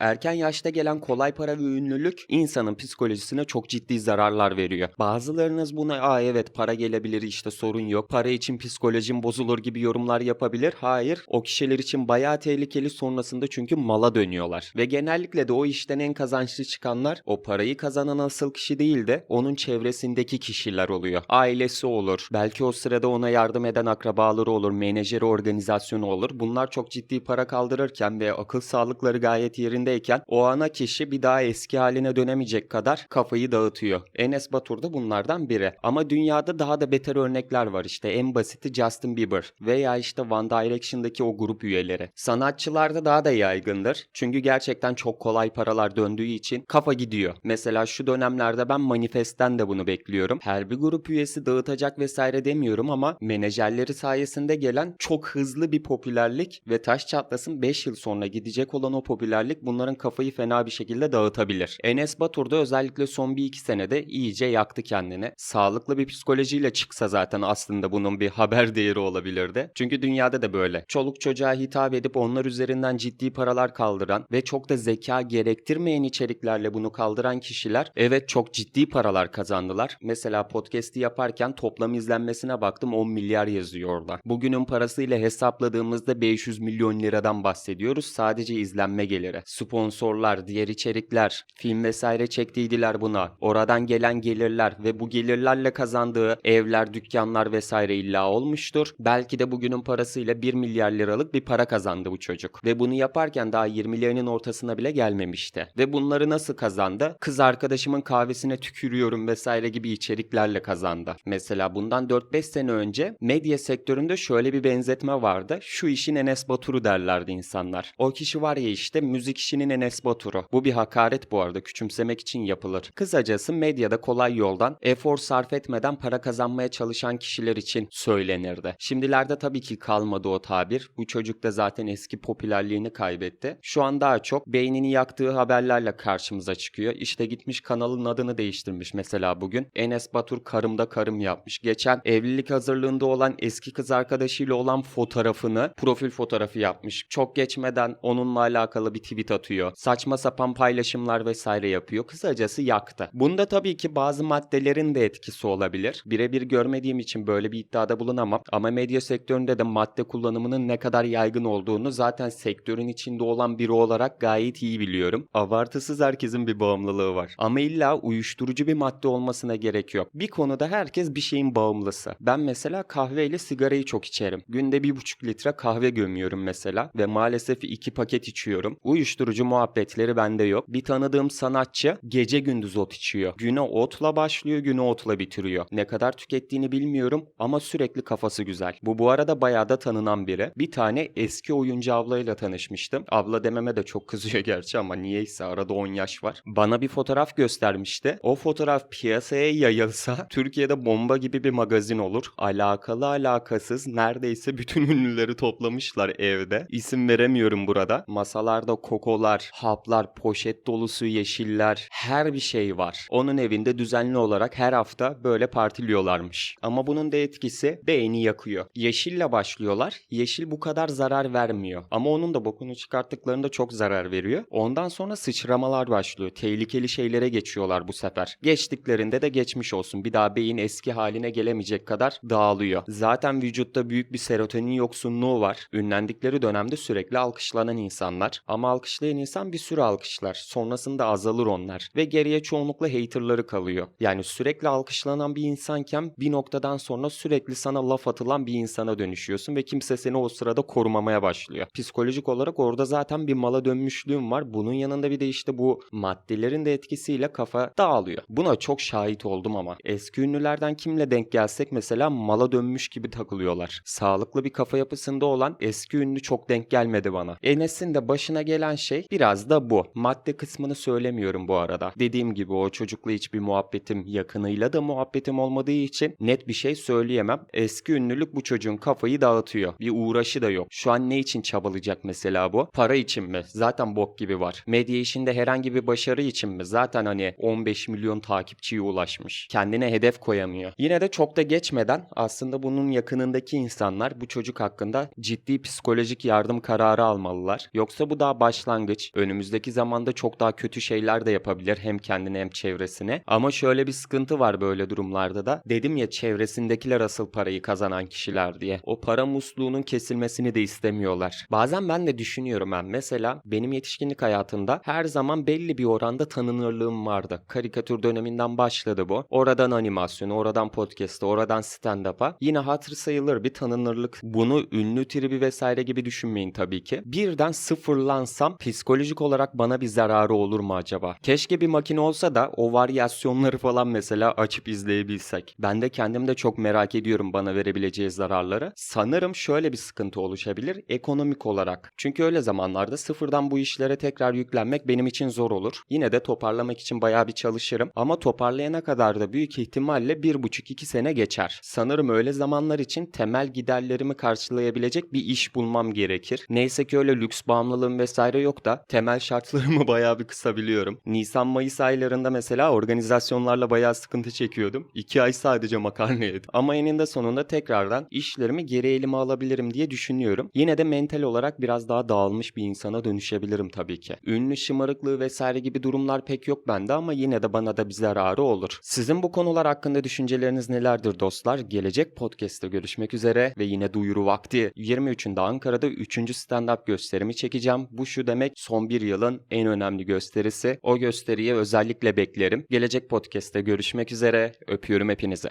Erken yaşta gelen kolay para ve ünlülük insanın psikolojisine çok ciddi zararlar veriyor. Bazılarınız buna aa evet para gelebilir işte sorun yok. Para için psikolojim bozulur gibi yorumlar yapabilir. Hayır o kişiler için bayağı tehlikeli sonrasında çünkü mala dönüyorlar. Ve genellikle de o işten en kazançlı çıkanlar o parayı kazanan asıl kişi değil de onun çevresindeki kişiler oluyor. Ailesi olur. Belki o sırada ona yardım eden akrabaları olur. Menajeri organizasyonu olur. Bunlar çok ciddi para kaldırırken ve akıl sağlıkları gayet yerindeyken o ana kişi bir daha eski haline dönemeyecek kadar kafayı dağıtıyor. Enes Batur da bunlardan biri. Ama dünyada daha da beter örnekler var işte. En basiti Justin Bieber veya işte One Direction'daki o grup üyeleri. Sanatçılarda daha da yaygındır. Çünkü gerçekten çok kolay paralar döndüğü için kafa gidiyor. Mesela şu dönemlerde ben Manifest'ten de bunu bekliyorum. Her bir grup üyesi dağıtacak vesaire demiyorum ama menajerleri sayesinde gelen çok hızlı bir popülerlik ve taş çatlasın 5 yıl sonra gidecek olan o popülerlik bunların kafayı fena bir şekilde dağıtabilir. Enes Batur da özellikle son bir iki senede iyice yaktı kendini. Sağlıklı bir psikolojiyle çıksa zaten aslında bunun bir haber değeri olabilirdi. Çünkü dünyada da böyle. Çoluk çocuğa hitap edip onlar üzerinden ciddi paralar kaldıran ve çok da zeka gerektirmeyen içeriklerle bunu kaldıran kişiler evet çok ciddi paralar kazandılar. Mesela podcast'i yaparken toplam izlenmesine baktım 10 milyar yazıyor orada. Bugünün parasıyla hesapladığımızda 500 milyon liradan bahsediyoruz. Sadece izlenme geliri. Sponsorlar, diğer içerikler, film vesaire çektiydiler buna. Oradan gelen gelirler ve bu gelirlerle kazandığı evler, dükkanlar vesaire illa olmuştur. Belki de bugünün parasıyla 1 milyar liralık bir para kazandı bu çocuk. Ve bunu yaparken daha 20'lerinin ortasına bile gelmemişti. Ve bunları nasıl kazandı? Kız arkadaşımın kahvesine tükürüyorum vesaire gibi içeriklerle kazandı. Mesela bundan 4-5 sene önce medya sektöründe şöyle bir benzetme vardı. Şu işin Enes Batur'u derlerdi insanlar. O kişi var ya işte müzik işinin Enes Batur'u. Bu bir hakaret bu arada küçümsemek için yapılır. Kısacası medyada kolay yoldan efor sarf etmeden para kazanmaya çalışan kişiler için söylenirdi. Şimdilerde tabii ki kalmadı o tabir. Bu çocuk da zaten eski popülerliğini kaybetti. Şu an daha çok beynini yaktığı haberlerle karşımıza çıkıyor. İşte gitmiş kanalın adını değiştirmiş mesela bugün. Enes Batur karımda karım yapmış. Geçen evlilik hazırlığında olan eski kız arkadaşıyla olan fotoğrafını profil fotoğrafı yapmış. Çok geçmeden onunla alakalı bir tweet atıyor. Saçma sapan paylaşımlar vesaire yapıyor. Kısacası yaktı. Bunda tabii ki bazı maddelerin de etkisi olabilir. Birebir görmediğim için böyle bir iddiada bulunamam. Ama medya sektöründe de madde kullanımının ne kadar yaygın olduğunu zaten sektörün içinde olan biri olarak gayet iyi biliyorum. Abartısız herkesin bir bağımlılığı var. Ama illa uyuşturucu bir madde olmasına gerek yok. Bir konuda herkes bir şeyin bağımlısı. Ben mesela kahve ile sigarayı çok içerim. Günde bir buçuk litre kahve gömüyorum mesela ve maalesef iki paket içiyorum. Uyuşturucu muhabbetleri bende yok. Bir tanıdığım sanatçı gece gündüz ot içiyor. Güne otla başlıyor, günü otla bitiriyor. Ne kadar tükettiğini bilmiyorum ama sürekli kafası güzel. Bu bu arada bayağı da tanınan biri. Bir tane eski oyuncu ablayla tanışmıştım. Abla dememe de çok kızıyor gerçi ama niyeyse arada 10 yaş var. Bana bir fotoğraf göstermişti. O fotoğraf piyasaya yayılsa Türkiye'de bomba gibi bir magazin olur. Alakalı alakasız neredeyse bütün ünlüleri toplamışlar evde. İsim veremiyorum burada. Masalarda kokolar, haplar, poşet dolusu yeşiller, her bir şey var. Onun evinde düzenli olarak her hafta böyle partiliyorlarmış. Ama bunun da etkisi beyni yakıyor. Yeşille başlıyorlar. Yeşil bu kadar zarar vermiyor. Ama onun da bokunu çıkarttıklarında çok zarar veriyor. Ondan sonra sıçramalar başlıyor. Tehlikeli şeylere geçiyorlar bu sefer. Geçtiklerinde de geçmiş olsun. Bir daha beyin eski haline gelemeyecek kadar dağılıyor. Zaten vücutta büyük bir serotonin yoksunluğu var. Ünlendikleri dönemde sürekli alkışlanan insanlar. Ama alkışlayan insan bir süre alkışlar. Sonrasında azalır onlar. Ve geriye çoğunlukla haterları kalıyor. Yani sürekli alkışlanan bir insanken bir noktadan sonra sürekli sana laf atılan bir insana dönüşüyorsun ve kimse seni o sırada korumamaya başlıyor. Psikolojik olarak orada zaten bir mala dönmüşlüğüm var. Bunun yanında bir de işte bu maddelerin de etkisiyle kafa dağılıyor. Buna çok şahit oldum ama. Eski ünlülerden kimle denk gelsek mesela mala dönmüş gibi takılıyorlar. Sağlıklı bir kafa yapısında olan eski ünlü çok denk gelmedi bana. Enes'in de başına gelen şey biraz da bu. Madde kısmını söylemiyorum bu arada. Dediğim gibi o çocukla hiçbir muhabbetim, yakınıyla da muhabbetim olmadığı için net bir şey söyleyemem. Eski ünlülük bu çocuğun kafayı dağıtıyor. Bir uğraşı da yok. Şu an ne için çabalayacak mesela bu? Para için mi? Zaten bok gibi var. Medya işinde herhangi bir başarı için mi? Zaten hani 15 milyon takipçiye ulaşmış. Kendine hedef koyamıyor. Yine de çok da geçmeden aslında bunun yakınındaki insanlar bu çocuk hakkında ciddi psikolojik yardım kararı almalılar. Yoksa bu daha başlangıç. Başlangıç. Önümüzdeki zamanda çok daha kötü şeyler de yapabilir hem kendine hem çevresine. Ama şöyle bir sıkıntı var böyle durumlarda da. Dedim ya çevresindekiler asıl parayı kazanan kişiler diye. O para musluğunun kesilmesini de istemiyorlar. Bazen ben de düşünüyorum ben. Mesela benim yetişkinlik hayatımda her zaman belli bir oranda tanınırlığım vardı. Karikatür döneminden başladı bu. Oradan animasyonu, oradan podcast'a, oradan stand-up'a. Yine hatır sayılır bir tanınırlık. Bunu ünlü tribi vesaire gibi düşünmeyin tabii ki. Birden sıfırlansam psikolojik olarak bana bir zararı olur mu acaba? Keşke bir makine olsa da o varyasyonları falan mesela açıp izleyebilsek. Ben de kendim de çok merak ediyorum bana verebileceği zararları. Sanırım şöyle bir sıkıntı oluşabilir ekonomik olarak. Çünkü öyle zamanlarda sıfırdan bu işlere tekrar yüklenmek benim için zor olur. Yine de toparlamak için bayağı bir çalışırım. Ama toparlayana kadar da büyük ihtimalle 1,5-2 sene geçer. Sanırım öyle zamanlar için temel giderlerimi karşılayabilecek bir iş bulmam gerekir. Neyse ki öyle lüks bağımlılığım vesaire yok da temel şartlarımı bayağı bir kısabiliyorum. Nisan-Mayıs aylarında mesela organizasyonlarla bayağı sıkıntı çekiyordum. 2 ay sadece makarna yedim. Ama eninde sonunda tekrardan işlerimi geri elime alabilirim diye düşünüyorum. Yine de mental olarak biraz daha dağılmış bir insana dönüşebilirim tabii ki. Ünlü şımarıklığı vesaire gibi durumlar pek yok bende ama yine de bana da bir zararı olur. Sizin bu konular hakkında düşünceleriniz nelerdir dostlar? Gelecek podcast'te görüşmek üzere ve yine duyuru vakti. 23'ünde Ankara'da 3. stand-up gösterimi çekeceğim. Bu şu demek son bir yılın en önemli gösterisi. O gösteriye özellikle beklerim. Gelecek podcast'te görüşmek üzere. Öpüyorum hepinizi.